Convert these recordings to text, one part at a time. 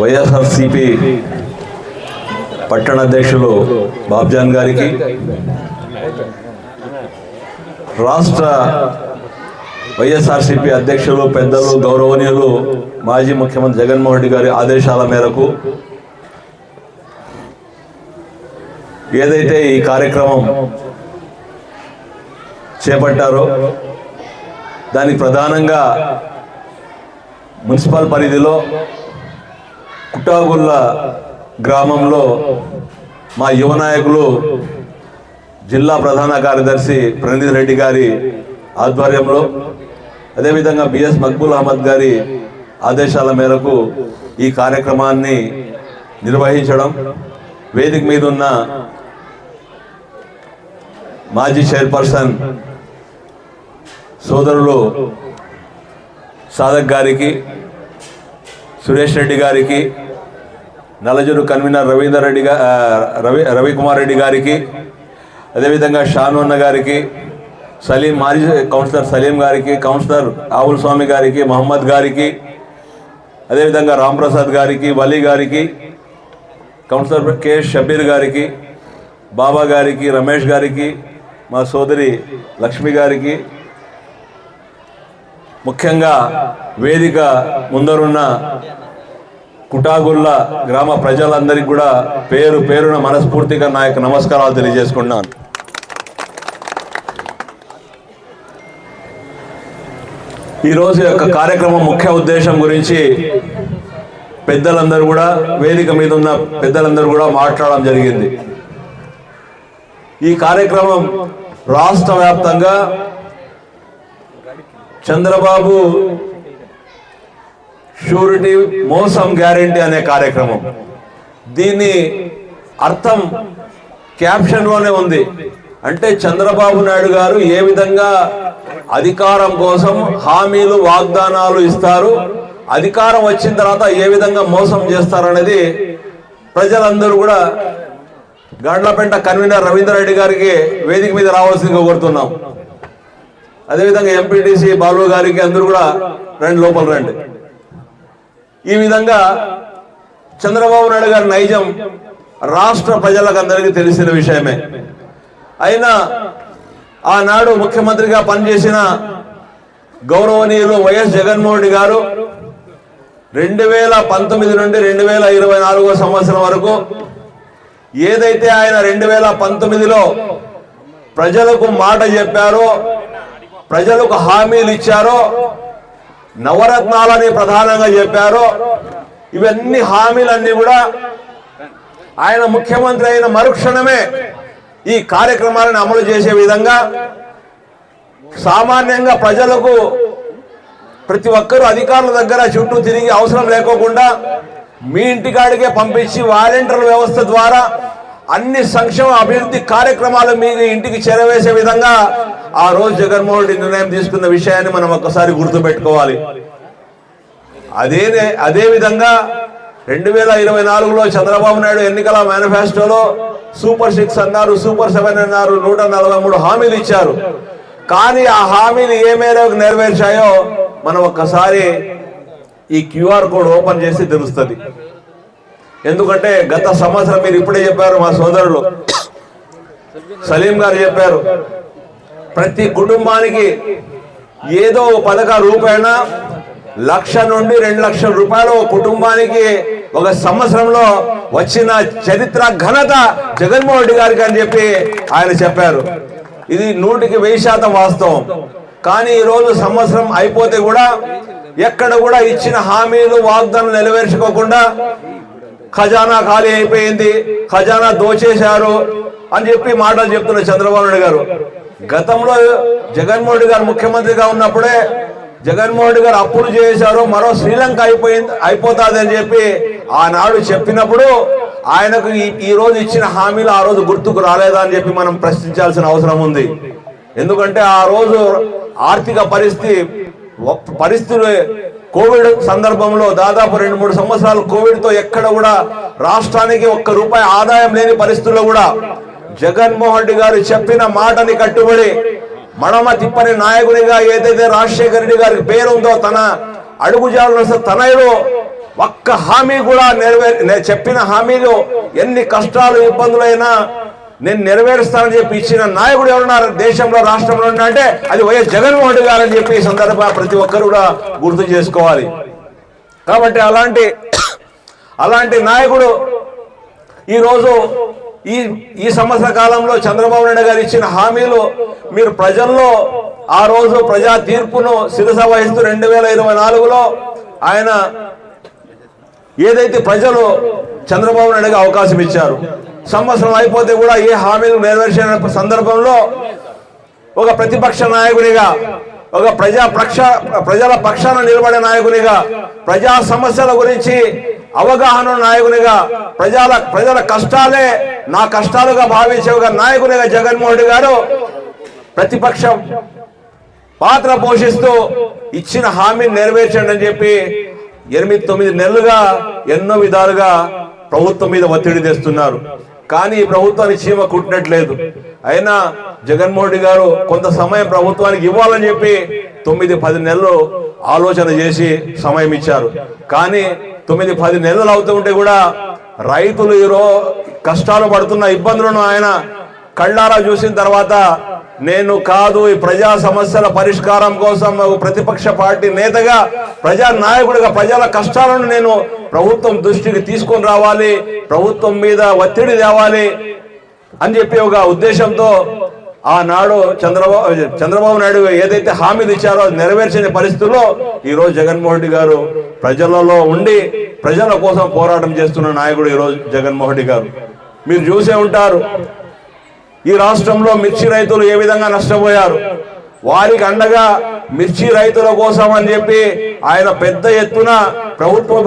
వైఎస్ఆర్సిపి పట్టణ అధ్యక్షులు బాబ్జాన్ గారికి రాష్ట్ర వైఎస్ఆర్సిపి అధ్యక్షులు పెద్దలు గౌరవనీయులు మాజీ ముఖ్యమంత్రి జగన్మోహన్ రెడ్డి గారి ఆదేశాల మేరకు ఏదైతే ఈ కార్యక్రమం చేపట్టారో దానికి ప్రధానంగా మున్సిపల్ పరిధిలో కుట్టాగుల్ల గ్రామంలో మా యువ నాయకులు జిల్లా ప్రధాన కార్యదర్శి ప్రణీత్ రెడ్డి గారి ఆధ్వర్యంలో అదేవిధంగా బిఎస్ మక్బుల్ అహ్మద్ గారి ఆదేశాల మేరకు ఈ కార్యక్రమాన్ని నిర్వహించడం వేదిక మీద ఉన్న మాజీ చైర్పర్సన్ సోదరులు సాధక్ గారికి సురేష్ రెడ్డి గారికి నలజూరు కన్వీనర్ రవీందర్ రెడ్డి గా రవి రవికుమార్ రెడ్డి గారికి అదేవిధంగా షానున్న గారికి సలీం మాజీ కౌన్సిలర్ సలీం గారికి కౌన్సిలర్ ఆవుల్ స్వామి గారికి మహమ్మద్ గారికి అదేవిధంగా రాంప్రసాద్ గారికి వలీ గారికి కౌన్సిలర్ కె షబీర్ గారికి బాబా గారికి రమేష్ గారికి మా సోదరి లక్ష్మి గారికి ముఖ్యంగా వేదిక ముందరున్న కుటాగుల్ల గ్రామ ప్రజలందరికీ కూడా పేరు పేరున మనస్ఫూర్తిగా నా యొక్క నమస్కారాలు తెలియజేసుకున్నాను ఈరోజు యొక్క కార్యక్రమం ముఖ్య ఉద్దేశం గురించి పెద్దలందరూ కూడా వేదిక మీద ఉన్న పెద్దలందరూ కూడా మాట్లాడడం జరిగింది. ఈ కార్యక్రమం రాష్ట్ర వ్యాప్తంగా చంద్రబాబు షూరిటీ మోసం గ్యారెంటీ అనే కార్యక్రమం. దీని అర్థం క్యాప్షన్లోనే ఉంది. అంటే చంద్రబాబు నాయుడు గారు ఏ విధంగా అధికారం కోసం హామీలు వాగ్దానాలు ఇస్తారు అధికారం వచ్చిన తర్వాత ఏ విధంగా మోసం చేస్తారనేది ప్రజలందరూ కూడా గండ్లపెంట కన్వీనర్ రవీందర్ రెడ్డి గారికి వేదిక మీద రావాల్సిందిగా కోరుతున్నాం. అదేవిధంగా ఎంపీటీసీ బాలు గారికి అందరూ కూడా రండి లోపల రండి. ఈ విధంగా చంద్రబాబు నాయుడు గారి నైజం రాష్ట్ర ప్రజలకు అందరికీ తెలిసిన విషయమే. అయినా ఆనాడు ముఖ్యమంత్రిగా పనిచేసిన గౌరవనీయులు వైఎస్ జగన్మోహన్ రెడ్డి గారు రెండు వేల పంతొమ్మిది నుండి రెండు వేల ఇరవై నాలుగో సంవత్సరం వరకు ఏదైతే ఆయన రెండు వేల పంతొమ్మిదిలో ప్రజలకు మాట చెప్పారో ప్రజలకు హామీలు ఇచ్చారో నవరత్నాలని ప్రధానంగా చెప్పారో ఇవన్నీ హామీలన్నీ కూడా ఆయన ముఖ్యమంత్రి అయిన మరుక్షణమే ఈ కార్యక్రమాలను అమలు చేసే విధంగా సామాన్యంగా ప్రజలకు ప్రతి ఒక్కరూ అధికారుల దగ్గర చుట్టూ తిరిగి అవసరం లేకోకుండా మీ ఇంటికాడికే పంపించి వాలంటీర్ల వ్యవస్థ ద్వారా అన్ని సంక్షేమ అభివృద్ధి కార్యక్రమాలు మీ ఇంటికి చేరవేసే విధంగా ఆ రోజు జగన్మోహన్ రెడ్డి నిర్ణయం తీసుకున్న విషయాన్ని మనం ఒక్కసారి గుర్తుపెట్టుకోవాలి. అదే అదే విధంగా రెండు వేల ఇరవై నాలుగులో చంద్రబాబు నాయుడు ఎన్నికల మేనిఫెస్టోలో సూపర్ సిక్స్ అన్నారు సూపర్ సెవెన్ అన్నారు నూట నలభై మూడు హామీలు ఇచ్చారు. కానీ ఆ హామీలు ఏ మేరకు నెరవేర్చాయో మనం ఒక్కసారి ఈ క్యూఆర్ కోడ్ ఓపెన్ చేసి తెలుస్తుంది. ఎందుకంటే గత సంవత్సరం మీరు ఇప్పుడే చెప్పారు మా సోదరులు. సలీం గారు చెప్పారు ప్రతి కుటుంబానికి ఏదో పథక రూపాయన లక్ష నుండి రెండు లక్షల రూపాయలు కుటుంబానికి ఒక సంవత్సరంలో వచ్చిన చరిత్ర ఘనత జగన్మోహన్ రెడ్డి గారికి అని చెప్పి ఆయన చెప్పారు. ఇది నూటికి వెయ్యి శాతం వాస్తవం. కానీ ఈరోజు సంవత్సరం అయిపోతే కూడా ఎక్కడ కూడా ఇచ్చిన హామీలు వాగ్దానం నెరవేర్చుకోకుండా ఖజానా ఖాళీ అయిపోయింది ఖజానా దోచేశారు అని చెప్పి మాటలు చెప్తున్న చంద్రబాబు నాయుడు గారు. గతంలో జగన్మోహన్ రెడ్డి గారు ముఖ్యమంత్రిగా ఉన్నప్పుడే జగన్మోహన్ రెడ్డి గారు అప్పులు చేశారు మరో శ్రీలంక అయిపోయింది అయిపోతుంది అని చెప్పి ఆనాడు చెప్పినప్పుడు ఆయనకు ఈ- రోజు ఇచ్చిన హామీలు ఆ రోజు గుర్తుకు రాలేదా అని చెప్పి మనం ప్రశ్నించాల్సిన అవసరం ఉంది. ఎందుకంటే ఆ రోజు ఆర్థిక పరిస్థితి పరిస్థితులు కోవిడ్ సందర్భంలో దాదాపు రెండు మూడు సంవత్సరాలు కోవిడ్తో ఎక్కడ కూడా రాష్ట్రానికి ఒక్క రూపాయి ఆదాయం లేని పరిస్థితుల్లో కూడా జగన్మోహన్ రెడ్డి గారు చెప్పిన మాటని కట్టుబడి మడమ తిప్పని నాయకునిగా ఏదైతే రాజశేఖర రెడ్డి గారికి పేరు ఉందో తన అడుగుజాడలో తనలో ఒక్క హామీ కూడా నెరవేర్ చెప్పిన హామీలు ఎన్ని కష్టాలు ఇబ్బందులైనా నేను నెరవేరుస్తానని చెప్పి ఇచ్చిన నాయకుడు ఎవరున్నారు? దేశంలో రాష్ట్రంలో ఉన్నా అంటే అది వైఎస్ జగన్మోహన్ రెడ్డి గారు అని చెప్పి ఈ సందర్భంగా ప్రతి ఒక్కరు కూడా గుర్తు చేసుకోవాలి. కాబట్టి అలాంటి అలాంటి నాయకుడు ఈరోజు ఈ ఈ సంవత్సర కాలంలో చంద్రబాబు నాయుడు గారు ఇచ్చిన హామీలు మీరు ప్రజల్లో ఆ రోజు ప్రజా తీర్పును శిరస వహిస్తూ రెండు వేల ఇరవై నాలుగులో ఆయన ఏదైతే ప్రజలు చంద్రబాబు నాయుడుగా అవకాశం ఇచ్చారు సంవత్సరం అయిపోతే కూడా ఏ హామీలు నెరవేర్చిన సందర్భంలో ఒక ప్రతిపక్ష నాయకునిగా ఒక ప్రజా పక్ష ప్రజల పక్షాన నిలబడే నాయకునిగా ప్రజా సమస్యల గురించి అవగాహన నాయకునిగా ప్రజల ప్రజల కష్టాలే నా కష్టాలుగా భావించే ఒక నాయకునిగా జగన్మోహన్ రెడ్డి గారు ప్రతిపక్ష పాత్ర పోషిస్తూ ఇచ్చిన హామీని నెరవేర్చండి అని చెప్పి ఎనిమిది తొమ్మిది నెలలుగా ఎన్నో విధాలుగా ప్రభుత్వం మీద ఒత్తిడి తెస్తున్నారు. కానీ ఈ ప్రభుత్వానికి చీమ కుట్టినట్లేదు. అయినా జగన్మోహన్ రెడ్డి గారు కొంత సమయం ప్రభుత్వానికి ఇవ్వాలని చెప్పి తొమ్మిది పది నెలలు ఆలోచన చేసి సమయం ఇచ్చారు. కానీ తొమ్మిది పది నెలలు అవుతూ ఉంటే కూడా రైతులు ఈరో కష్టాలు పడుతున్న ఇబ్బందులను ఆయన కళ్ళారా చూసిన తర్వాత నేను కాదు ఈ ప్రజా సమస్యల పరిష్కారం కోసం ప్రతిపక్ష పార్టీ నేతగా ప్రజా నాయకుడిగా ప్రజల కష్టాలను నేను ప్రభుత్వం దృష్టికి తీసుకొని రావాలి ప్రభుత్వం మీద ఒత్తిడి తేవాలి అని చెప్పి ఒక ఉద్దేశంతో ఆనాడు చంద్రబాబు చంద్రబాబు నాయుడు ఏదైతే హామీలు ఇచ్చారో అది నెరవేర్చని పరిస్థితుల్లో ఈరోజు జగన్మోహన్ రెడ్డి గారు ప్రజలలో ఉండి ప్రజల కోసం పోరాటం చేస్తున్న నాయకుడు ఈరోజు జగన్మోహన్ రెడ్డి గారు. మీరు చూసే ఉంటారు ఈ రాష్ట్రంలో మిర్చి రైతులు ఏ విధంగా నష్టపోయారు? వారికి అండగా మిర్చి రైతుల కోసం అని చెప్పి ఆయన పెద్ద ఎత్తున ప్రభుత్వం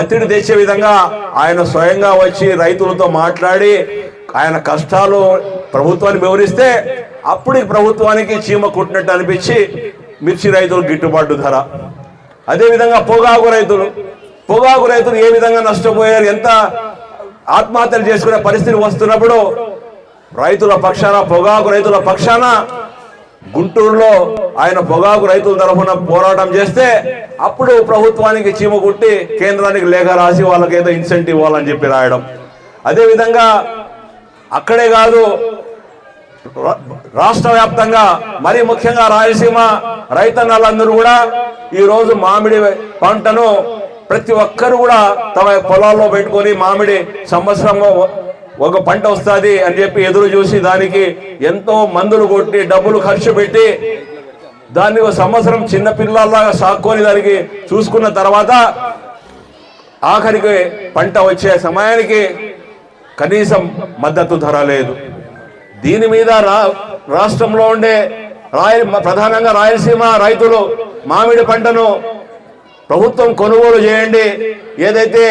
ఒత్తిడి తెచ్చే విధంగా ఆయన స్వయంగా వచ్చి రైతులతో మాట్లాడి ఆయన కష్టాలు ప్రభుత్వాన్ని వివరిస్తే అప్పుడు ప్రభుత్వానికి చీమ కుట్టినట్టు అనిపించి మిర్చి రైతులు గిట్టుబాటు ధర. అదేవిధంగా పొగాకు రైతులు. పొగాకు రైతులు ఏ విధంగా నష్టపోయారు? ఎంత ఆత్మహత్యలు చేసుకునే పరిస్థితి వస్తున్నప్పుడు రైతుల పక్షాన పొగాకు రైతుల పక్షాన గుంటూరులో ఆయన పొగాకు రైతుల తరఫున పోరాటం చేస్తే అప్పుడు ప్రభుత్వానికి చీమ కుట్టి కేంద్రానికి లేఖ రాసి వాళ్ళకి ఏదో ఇన్సెంటివ్ ఇవ్వాలని చెప్పి రాయడం. అదేవిధంగా అక్కడే కాదు రాష్ట్ర వ్యాప్తంగా మరి ముఖ్యంగా రాయలసీమ రైతన్నలందరూ కూడా ఈరోజు మామిడి పంటను ప్రతి ఒక్కరు కూడా తమ పొలాల్లో పెట్టుకొని మామిడి సంవత్సరము ఒక పంట వస్తుంది అని చెప్పి ఎదురు చూసి దానికి ఎంతో మందులు కొట్టి డబ్బులు ఖర్చు పెట్టి దాన్ని ఒక సంవత్సరం చిన్న పిల్లల్లాగా సాక్కొని దానికి చూసుకున్న తర్వాత ఆఖరికి పంట వచ్చే సమయానికి కనీసం మద్దతు ధర లేదు. దీని మీద రా రాష్ట్రంలో ఉండే రాయల ప్రధానంగా రాయలసీమ రైతులు మామిడి పంటను ప్రభుత్వం కొనుగోలు చేయండి. ఏదైతే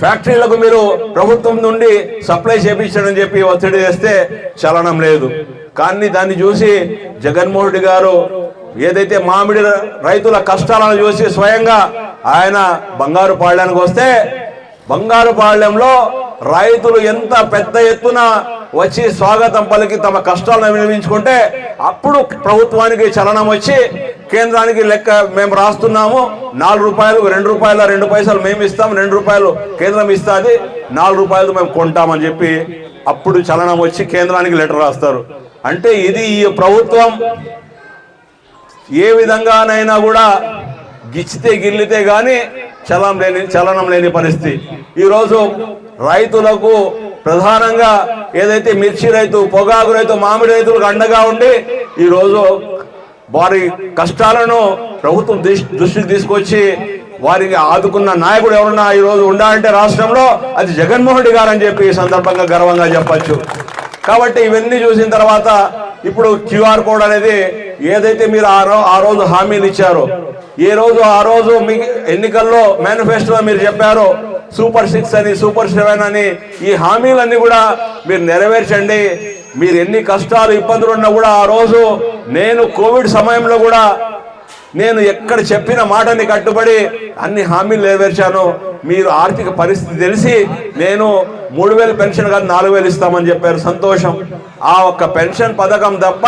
ఫ్యాక్టరీలకు మీరు ప్రభుత్వం నుండి సప్లై చేపించడం చెప్పి ఒత్తిడి చేస్తే చలనం లేదు. కానీ దాన్ని చూసి జగన్మోహన్ రెడ్డి గారు ఏదైతే మామిడి రైతుల కష్టాలను చూసి స్వయంగా ఆయన బంగారు పాళ్యానికి వస్తే బంగారు పాళ్యంలో రైతులు ఎంత పెద్ద ఎత్తున వచ్చి స్వాగతం పలికి తమ కష్టాలను వినియోగించుకుంటే అప్పుడు ప్రభుత్వానికి చలనం వచ్చి కేంద్రానికి లెక్క మేము రాస్తున్నాము. నాలుగు రూపాయలు రెండు రూపాయల రెండు పైసలు మేము ఇస్తాం. రెండు రూపాయలు కేంద్రం ఇస్తుంది. నాలుగు రూపాయలు మేము కొంటామని చెప్పి అప్పుడు చలనం వచ్చి కేంద్రానికి లెటర్ రాస్తారు. అంటే ఇది ఈ ప్రభుత్వం ఏ విధంగానైనా కూడా గిచ్చితే గిల్లితే కానీ చలనం లేని చలనం లేని పరిస్థితి. ఈరోజు రైతులకు ప్రధానంగా ఏదైతే మిర్చి రైతు పొగాకు రైతు మామిడి రైతులకు అండగా ఉండి ఈరోజు వారి కష్టాలను ప్రభుత్వం దృష్టికి తీసుకొచ్చి వారికి ఆదుకున్న నాయకుడు ఎవరన్నా ఈరోజు ఉండాలంటే రాష్ట్రంలో అది జగన్మోహన్ రెడ్డి గారు అని చెప్పి ఈ సందర్భంగా గర్వంగా చెప్పచ్చు. కాబట్టి ఇవన్నీ చూసిన తర్వాత ఇప్పుడు క్యూఆర్ కోడ్ అనేది ఏదైతే మీరు ఆ రో ఆ రోజు హామీలు ఇచ్చారో ఏ రోజు ఆ రోజు మీ ఎన్నికల్లో మేనిఫెస్టోలో మీరు చెప్పారో సూపర్ సిక్స్ అని సూపర్ సెవెన్ అని ఈ హామీలన్నీ కూడా మీరు నెరవేర్చండి. మీరు ఎన్ని కష్టాలు ఇబ్బందులు ఉన్నా కూడా ఆ రోజు నేను కోవిడ్ సమయంలో కూడా నేను ఎక్కడ చెప్పిన మాటని కట్టుబడి అన్ని హామీలు నెరవేర్చాను. మీరు ఆర్థిక పరిస్థితి తెలిసి నేను మూడు వేలు పెన్షన్ కాదు నాలుగు వేలు ఇస్తామని చెప్పారు. సంతోషం. ఆ ఒక్క పెన్షన్ పథకం తప్ప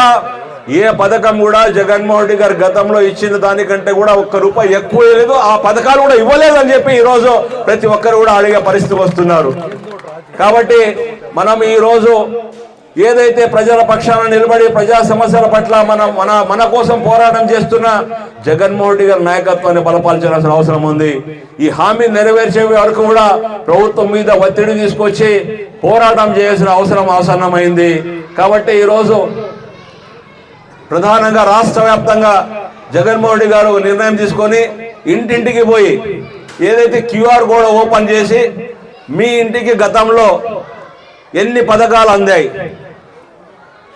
ఏ పథకం కూడా జగన్మోహన్ రెడ్డి గారు గతంలో ఇచ్చిన దానికంటే కూడా ఒక్క రూపాయి ఎక్కువ లేదు. ఆ పథకాలు కూడా ఇవ్వలేదు అని చెప్పి ఈరోజు ప్రతి ఒక్కరు కూడా అడిగే పరిస్థితి వస్తున్నారు. కాబట్టి మనం ఈరోజు ఏదైతే ప్రజల పక్షాన నిలబడి ప్రజా సమస్యల పట్ల మనం మన మన కోసం పోరాటం చేస్తున్న జగన్మోహన్ రెడ్డి గారి నాయకత్వాన్ని బలపాల్చాల్సిన అవసరం ఉంది. ఈ హామీ నెరవేర్చే వరకు కూడా ప్రభుత్వం మీద ఒత్తిడి తీసుకొచ్చి పోరాటం చేయాల్సిన అవసరం ఆసన్నమైంది. కాబట్టి ఈరోజు ప్రధానంగా రాష్ట్ర వ్యాప్తంగా జగన్మోహన్ రెడ్డి గారు నిర్ణయం తీసుకొని ఇంటింటికి పోయి ఏదైతే క్యూఆర్ కోడ్ ఓపెన్ చేసి మీ ఇంటికి గతంలో ఎన్ని పథకాలు అందాయి?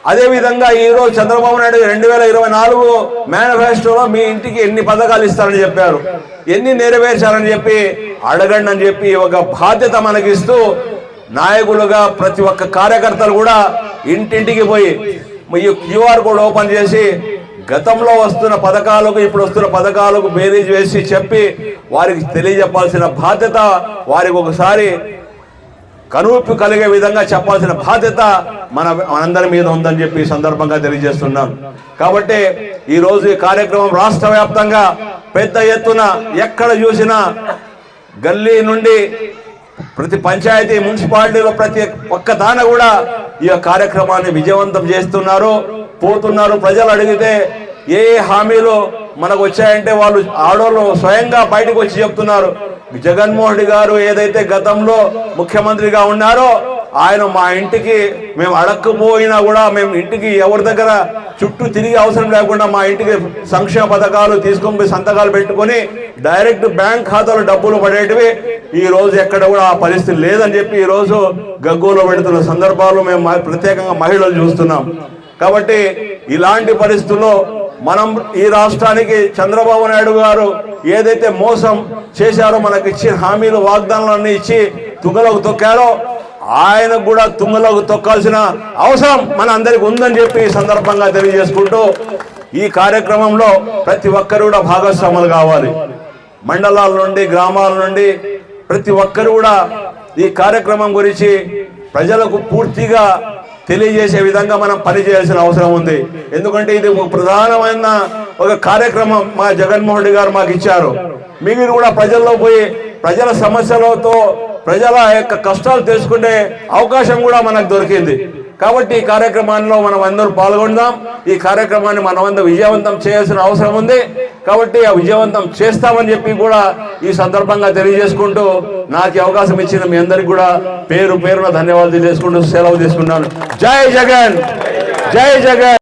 అదేవిధంగా ఈరోజు చంద్రబాబు నాయుడు రెండు వేల ఇరవై నాలుగు మేనిఫెస్టోలో మీ ఇంటికి ఎన్ని పథకాలు ఇస్తారని చెప్పారు. ఎన్ని నెరవేర్చారని చెప్పి అడగండి అని చెప్పి ఒక బాధ్యత మనకిస్తూ నాయకులుగా ప్రతి ఒక్క కార్యకర్తలు కూడా ఇంటింటికి పోయి ఈ క్యూఆర్ కోడ్ ఓపెన్ చేసి గతంలో వస్తున్న పథకాలకు ఇప్పుడు వస్తున్న పథకాలకు బేరీజ్ వేసి చెప్పి వారికి తెలియజెప్పాల్సిన బాధ్యత వారికి ఒకసారి కనువిప్పు కలిగే విధంగా చెప్పాల్సిన బాధ్యత మన మనందరి మీద ఉందని చెప్పి సందర్భంగా తెలియజేస్తున్నాం. కాబట్టి ఈరోజు ఈ కార్యక్రమం రాష్ట్ర వ్యాప్తంగా పెద్ద ఎత్తున ఎక్కడ చూసినా గల్లీ నుండి ప్రతి పంచాయతీ మున్సిపాలిటీలో ప్రతి ఒక్క దాన కూడా ఈ కార్యక్రమాన్ని విజయవంతం చేస్తున్నారు పోతున్నారు. ప్రజలు అడిగితే ఏ ఏ హామీలు మనకు వచ్చాయంటే వాళ్ళు ఆడోళ్ళు స్వయంగా బయటకు వచ్చి చెప్తున్నారు. జగన్మోహన్ రెడ్డి గారు ఏదైతే గతంలో ముఖ్యమంత్రిగా ఉన్నారో ఆయన మా ఇంటికి మేము అడక్కుపోయినా కూడా మేము ఇంటికి ఎవరి దగ్గర చుట్టూ తిరిగి అవసరం లేకుండా మా ఇంటికి సంక్షేమ పథకాలు తీసుకొని పోయి సంతకాలు పెట్టుకొని డైరెక్ట్ బ్యాంక్ ఖాతాలో డబ్బులు పడేటివి ఈ రోజు ఎక్కడ కూడా ఆ పరిస్థితి లేదని చెప్పి ఈ రోజు గగ్గోలో పెడుతున్న సందర్భాలు మేము ప్రత్యేకంగా మహిళలు చూస్తున్నాం. కాబట్టి ఇలాంటి పరిస్థితుల్లో మనం ఈ రాష్ట్రానికి చంద్రబాబు నాయుడు గారు ఏదైతే మోసం చేశారో మనకి ఇచ్చిన హామీలు వాగ్దానాలన్నీ ఇచ్చి తుంగలోకి తొక్కారో ఆయనకు కూడా తుంగలోకి తొక్కాల్సిన అవసరం మన అందరికి ఉందని చెప్పి ఈ సందర్భంగా తెలియజేసుకుంటూ ఈ కార్యక్రమంలో ప్రతి ఒక్కరు కూడా భాగస్వాములు కావాలి. మండలాల నుండి గ్రామాల నుండి ప్రతి ఒక్కరు కూడా ఈ కార్యక్రమం గురించి ప్రజలకు పూర్తిగా తెలియజేసే విధంగా మనం పనిచేయాల్సిన అవసరం ఉంది. ఎందుకంటే ఇది ఒక ప్రధానమైన ఒక కార్యక్రమం మా జగన్మోహన్ రెడ్డి గారు మాకు ఇచ్చారు. మీరు కూడా ప్రజల్లో పోయి ప్రజల సమస్యలతో ప్రజల యొక్క కష్టాలు తెలుసుకునే అవకాశం కూడా మనకు దొరికింది. కాబట్టి ఈ కార్యక్రమాల్లో మనం అందరూ పాల్గొందాం. ఈ కార్యక్రమాన్ని మనం విజయవంతం చేయాల్సిన అవసరం ఉంది. కాబట్టి ఆ విజయవంతం చేస్తామని చెప్పి కూడా ఈ సందర్భంగా తెలియజేసుకుంటూ నాకు అవకాశం ఇచ్చిన మీ అందరికి కూడా పేరు పేరున ధన్యవాదాలు తెలియజేసుకుంటూ సెలవు తీసుకున్నాను. జై జగన్! జై జగన్!